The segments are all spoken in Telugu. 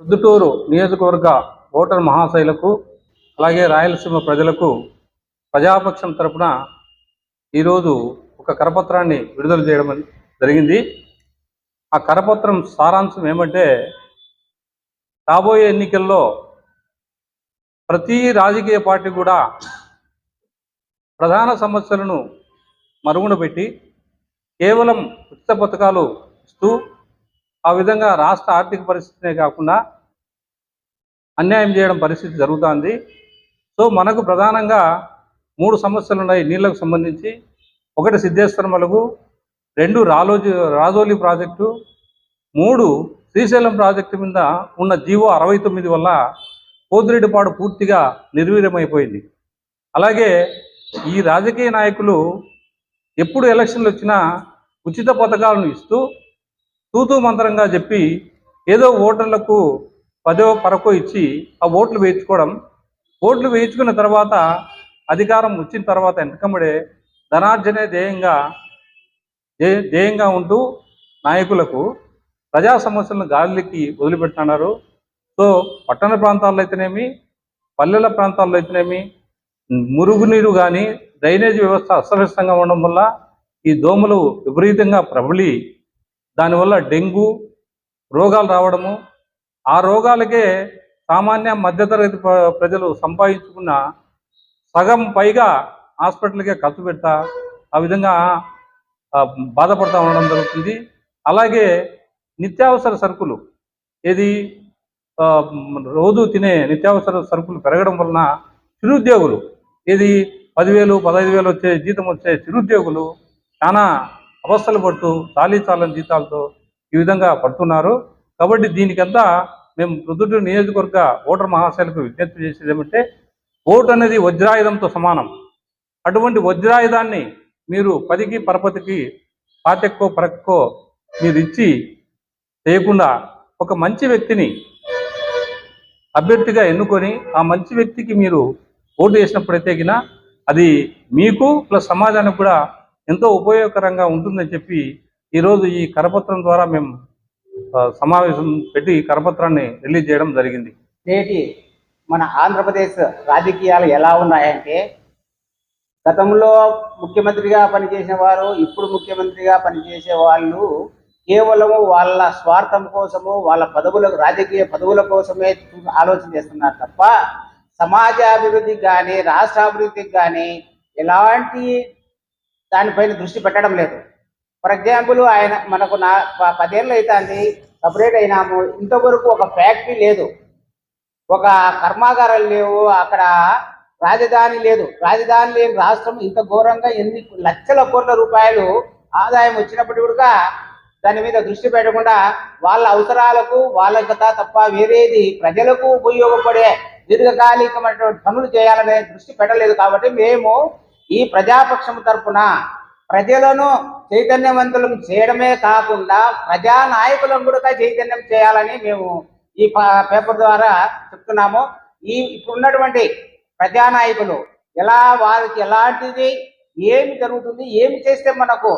ప్రొద్దుటూరు నియోజకవర్గ ఓటర్ మహాశైలకు అలాగే రాయలసీమ ప్రజలకు ప్రజాపక్షం తరపున ఈరోజు ఒక కరపత్రాన్ని విడుదల చేయడం జరిగింది. ఆ కరపత్రం సారాంశం ఏమంటే రాబోయే ఎన్నికల్లో ప్రతి రాజకీయ పార్టీ కూడా ప్రధాన సమస్యలను మరుగున పెట్టి కేవలం ఉచిత పథకాలు ఇస్తూ ఆ విధంగా రాష్ట్ర ఆర్థిక పరిస్థితినే కాకుండా అన్యాయం చేయడం పరిస్థితి జరుగుతోంది. సో మనకు ప్రధానంగా మూడు సమస్యలు ఉన్నాయి నీళ్ళకు సంబంధించి. ఒకటి సిద్ధేశ్వర మలుగు రెండు రాలోజీ రాజోలి ప్రాజెక్టు మూడు శ్రీశైలం ప్రాజెక్టు మీద ఉన్న జీవో అరవై తొమ్మిది వల్ల కోదిరెడ్డిపాడు పూర్తిగా నిర్వీర్యమైపోయింది. అలాగే ఈ రాజకీయ నాయకులు ఎప్పుడు ఎలక్షన్లు వచ్చినా ఉచిత పథకాలను ఇస్తూ తూతూ మంత్రంగా చెప్పి ఏదో ఓటర్లకు పదో పరకో ఇచ్చి ఆ ఓట్లు వేయించుకోవడం. ఓట్లు వేయించుకున్న తర్వాత అధికారం వచ్చిన తర్వాత వెనకమ్మడే ధనార్జనే ధ్యేయంగా ధ్యేయంగా ఉంటూ నాయకులకు ప్రజా సమస్యలను గాలికి వదిలిపెడుతున్నారు. సో పట్టణ ప్రాంతాల్లో అయితేనేమి పల్లెల ప్రాంతాల్లో అయితేనేమి మురుగునీరు కానీ డ్రైనేజ్ వ్యవస్థ అస్తవ్యస్తంగా ఉండడం వల్ల ఈ దోమలు విపరీతంగా ప్రబలి దానివల్ల డెంగ్యూ రోగాలు రావడము ఆ రోగాలకే సామాన్య మధ్యతరగతి ప్రజలు సంపాదించుకున్న సగం పైగా హాస్పిటల్కే ఖర్చు పెడతా ఆ విధంగా బాధపడతా ఉండడం జరుగుతుంది. అలాగే నిత్యావసర సరుకులు ఏది రోజు తినే నిత్యావసర సరుకులు పెరగడం వలన చిరుద్యోగులు ఏది పదివేలు పదహైదు వేలు వచ్చే జీతం వచ్చే చిరుద్యోగులు చాలా అవస్థలు పడుతూ చాలీ చాలని జీతాలతో ఈ విధంగా పడుతున్నారు. కాబట్టి దీనికంతా మేము ప్రొద్దుటూరు నియోజకవర్గ ఓటర్ మహాశైలకు విజ్ఞప్తి చేసేది ఏమంటే ఓటు అనేది వజ్రాయుధంతో సమానం. అటువంటి వజ్రాయుధాన్ని మీరు పదికి పరపతికి పాతెక్కో పరక్కో మీరు ఇచ్చి చేయకుండా ఒక మంచి వ్యక్తిని అభ్యర్థిగా ఎన్నుకొని ఆ మంచి వ్యక్తికి మీరు ఓటు వేసినప్పుడైతే గిన అది మీకు ప్లస్ సమాజానికి కూడా ఎంతో ఉపయోగకరంగా ఉంటుందని చెప్పి ఈరోజు ఈ కరపత్రం ద్వారా మేము సమావేశం పెట్టి ఈ కరపత్రాన్ని రిలీజ్ చేయడం జరిగింది. నేటి మన ఆంధ్రప్రదేశ్ రాజకీయాలు ఎలా ఉన్నాయంటే గతంలో ముఖ్యమంత్రిగా పనిచేసిన వారు ఇప్పుడు ముఖ్యమంత్రిగా పనిచేసే వాళ్ళు కేవలము వాళ్ళ స్వార్థం కోసము వాళ్ళ పదవుల రాజకీయ పదవుల కోసమే ఆలోచన చేస్తున్నారు తప్ప సమాజ అభివృద్ధికి కానీ రాష్ట్ర అభివృద్ధికి కానీ ఎలాంటి దానిపైన దృష్టి పెట్టడం లేదు. ఫర్ ఎగ్జాంపుల్ ఆయన మనకు నా పదేళ్ళు అవుతుంది సపరేట్ అయినాము ఇంతవరకు ఒక ఫ్యాక్టరీ లేదు. ఒక కర్మాగారాలు లేవు అక్కడ రాజధాని లేదు. రాజధాని లేని రాష్ట్రం ఇంత ఘోరంగా ఎన్ని లక్షల కోట్ల రూపాయలు ఆదాయం వచ్చినప్పటికీ కూడా దాని మీద దృష్టి పెట్టకుండా వాళ్ళ అవసరాలకు వాళ్ళ కథ తప్ప వేరేది ప్రజలకు ఉపయోగపడే దీర్ఘకాలికమైనటువంటి పనులు చేయాలనే దృష్టి పెట్టలేదు కాబట్టి మేము ఈ ప్రజాపక్షం తరపున ప్రజలను చైతన్యవంతులను చేయడమే కాకుండా ప్రజా నాయకులను కూడా చైతన్యం చేయాలని మేము ఈ పేపర్ ద్వారా చెప్తున్నాము. ఈ ఇప్పుడున్నటువంటి ప్రజానాయకులు ఎలా వారికి ఎలాంటిది ఏమి జరుగుతుంది ఏమి చేస్తే మనకు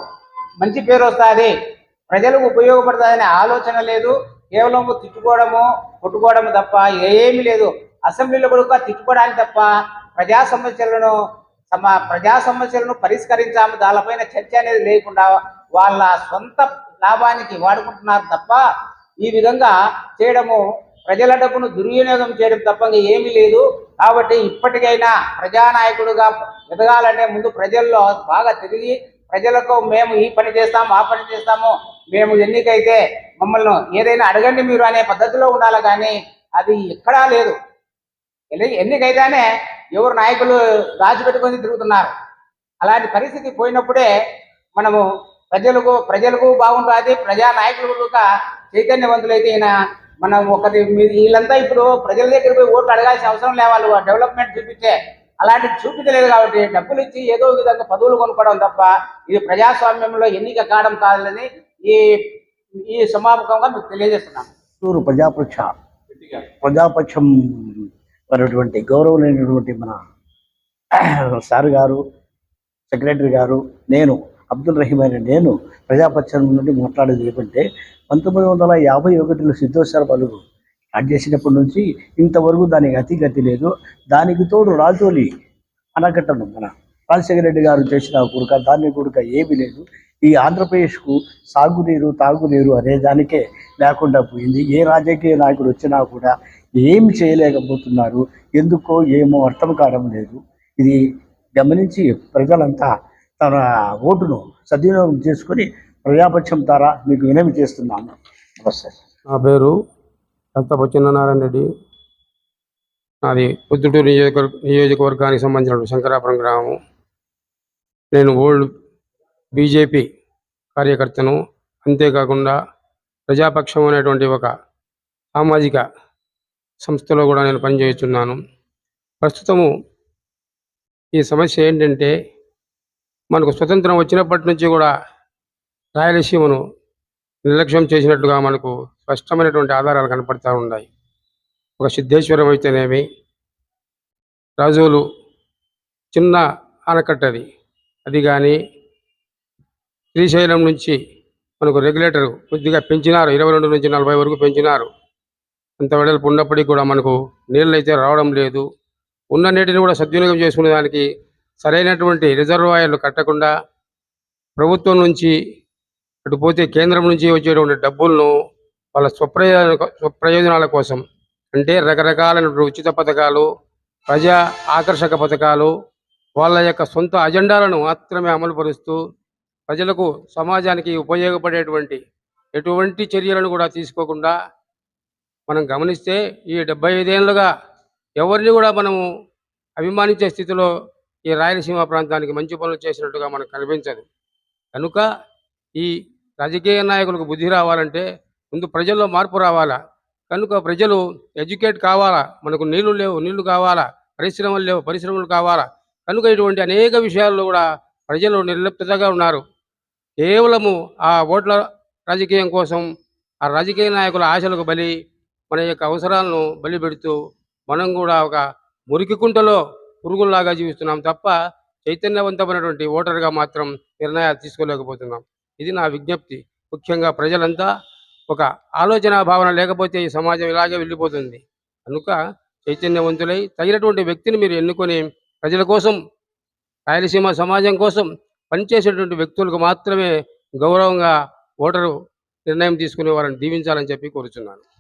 మంచి పేరు వస్తుంది ప్రజలకు ఉపయోగపడుతుందనే ఆలోచన లేదు. కేవలం తిట్టుకోవడము కొట్టుకోవడము తప్ప ఏమీ లేదు. అసెంబ్లీలో కూడా తిట్టుకోవడానికి తప్ప ప్రజా సమస్యలను తమ ప్రజా సమస్యలను పరిష్కరించాము. దానిపైన చర్చ అనేది లేకుండా వాళ్ళ సొంత లాభానికి వాడుకుంటున్నారు తప్ప ఈ విధంగా చేయడము ప్రజల డబ్బును దుర్వినియోగం చేయడం తప్ప ఏమీ లేదు. కాబట్టి ఇప్పటికైనా ప్రజానాయకుడుగా ఎదగాలంటే ముందు ప్రజల్లో బాగా తిరిగి ప్రజలకు మేము ఈ పని చేస్తాము ఆ పని చేస్తాము మేము ఎన్నికైతే మమ్మల్ని ఏదైనా అడగండి మీరు అనే పద్ధతిలో ఉండాలి కానీ అది ఎక్కడా లేదు. ఎన్నికైతేనే ఎవరు నాయకులు దాచిపెట్టుకొని తిరుగుతున్నారు. అలాంటి పరిస్థితి పోయినప్పుడే మనము ప్రజలకు ప్రజలకు బాగుంటుంది ప్రజా నాయకులు కూడా చైతన్యవంతులైతే ఈయన మనం ఒకటి వీళ్ళంతా ఇప్పుడు ప్రజల దగ్గర పోయి ఓట్లు అడగాల్సిన అవసరం లే వాళ్ళు. డెవలప్మెంట్ చూపించే అలాంటిది చూపించలేదు కాబట్టి డబ్బులు ఇచ్చి ఏదో ఒక విధంగా పదవులు కొనుక్కోవడం తప్ప ఇది ప్రజాస్వామ్యంలో ఎన్నిక కావడం కాదని ఈ ఈ సమాపకంగా మీకు తెలియజేస్తున్నాం చిత్తూరు ప్రజాపక్ష. ప్రజాపక్షం అనేటువంటి గౌరవమైనటువంటి మన సార్ గారు సెక్రటరీ గారు నేను అబ్దుల్ రహీం అయిన నేను ప్రజాపక్షం నుండి మాట్లాడేది ఏమంటే పంతొమ్మిది వందల యాభై ఒకటిలో సిద్ధేశ్వర పలుగు స్టార్ట్ చేసినప్పటి నుంచి ఇంతవరకు దానికి అతి గతి లేదు. దానికి తోడు రాజోలి అనకట్టను మన రాజశేఖర రెడ్డి గారు చేసిన కూడక దాన్ని కూడక ఏమీ లేదు. ఈ ఆంధ్రప్రదేశ్కు సాగునీరు తాగునీరు అనే దానికే లేకుండా పోయింది. ఏ రాజకీయ నాయకుడు వచ్చినా కూడా ఏమి చేయలేకపోతున్నారు ఎందుకో ఏమో అర్థం కావడం లేదు. ఇది గమనించి ప్రజలంతా తన ఓటును సద్వినియోగం చేసుకొని ప్రజాపక్షం ద్వారా మీకు వినమి చేస్తున్నాను. నమస్తే నా పేరు దత్త బొచ్చినారాయణ రెడ్డి. నాది పొద్దుటూరు నియోజకవర్గ నియోజకవర్గానికి సంబంధించిన శంకరాపురం గ్రామం. నేను ఓల్డ్ బీజేపీ కార్యకర్తను అంతేకాకుండా ప్రజాపక్షం అనేటువంటి ఒక సామాజిక సంస్థలో కూడా నేను పనిచేస్తున్నాను. ప్రస్తుతము ఈ సమస్య ఏంటంటే మనకు స్వతంత్రం వచ్చినప్పటి నుంచి కూడా రాయలసీమను నిర్లక్ష్యం చేసినట్టుగా మనకు స్పష్టమైనటువంటి ఆధారాలు కనపడతా ఉన్నాయి. ఒక సిద్ధేశ్వరం అయితేనేమి రాజోలు చిన్న ఆనకట్టది. అది కానీ శ్రీశైలం నుంచి మనకు రెగ్యులేటర్ కొద్దిగా పెంచినారు. ఇరవై రెండు నుంచి నలభై వరకు పెంచినారు. అంత వెడల్పు ఉన్నప్పటికీ కూడా మనకు నీళ్ళు అయితే రావడం లేదు. ఉన్న నీటిని కూడా సద్వినియోగం చేసుకునే దానికి సరైనటువంటి రిజర్వాయర్లు కట్టకుండా ప్రభుత్వం నుంచి అటు పోతే కేంద్రం నుంచి వచ్చేటువంటి డబ్బులను వాళ్ళ స్వప్రయోజన స్వప్రయోజనాల కోసం అంటే రకరకాలైనటువంటి ఉచిత పథకాలు ప్రజా ఆకర్షక పథకాలు వాళ్ళ యొక్క సొంత అజెండాలను మాత్రమే అమలుపరుస్తూ ప్రజలకు సమాజానికి ఉపయోగపడేటువంటి ఎటువంటి చర్యలను కూడా తీసుకోకుండా మనం గమనిస్తే ఈ డెబ్బై ఐదేళ్ళుగా ఎవరిని కూడా మనము అభిమానించే స్థితిలో ఈ రాయలసీమ ప్రాంతానికి మంచి పనులు చేసినట్టుగా మనకు కనిపించదు. కనుక ఈ రాజకీయ నాయకులకు బుద్ధి రావాలంటే ముందు ప్రజల్లో మార్పు రావాలా? కనుక ప్రజలు ఎడ్యుకేట్ కావాలా? మనకు నీళ్ళు లేవు నీళ్ళు కావాలా? పరిశ్రమలు లేవు పరిశ్రమలు కావాలా? కనుక ఇటువంటి అనేక విషయాల్లో కూడా ప్రజలు నిర్లిప్తగా ఉన్నారు. కేవలము ఆ ఓట్ల రాజకీయం కోసం ఆ రాజకీయ నాయకుల ఆశలకు బలి మన యొక్క అవసరాలను బలి పెడుతూ మనం కూడా ఒక మురికి కుంటలో పురుగుల్లాగా జీవిస్తున్నాం తప్ప చైతన్యవంతమైనటువంటి ఓటర్గా మాత్రం నిర్ణయాలు తీసుకోలేకపోతున్నాం. ఇది నా విజ్ఞప్తి. ముఖ్యంగా ప్రజలంతా ఒక ఆలోచన భావన లేకపోతే ఈ సమాజం ఇలాగే వెళ్ళిపోతుంది. కనుక చైతన్యవంతులై తగినటువంటి వ్యక్తిని మీరు ఎన్నుకొని ప్రజల కోసం రాయలసీమ సమాజం కోసం పనిచేసేటువంటి వ్యక్తులకు మాత్రమే గౌరవంగా ఓటరు నిర్ణయం తీసుకునే వారిని దీవించాలని చెప్పి కోరుచున్నాను.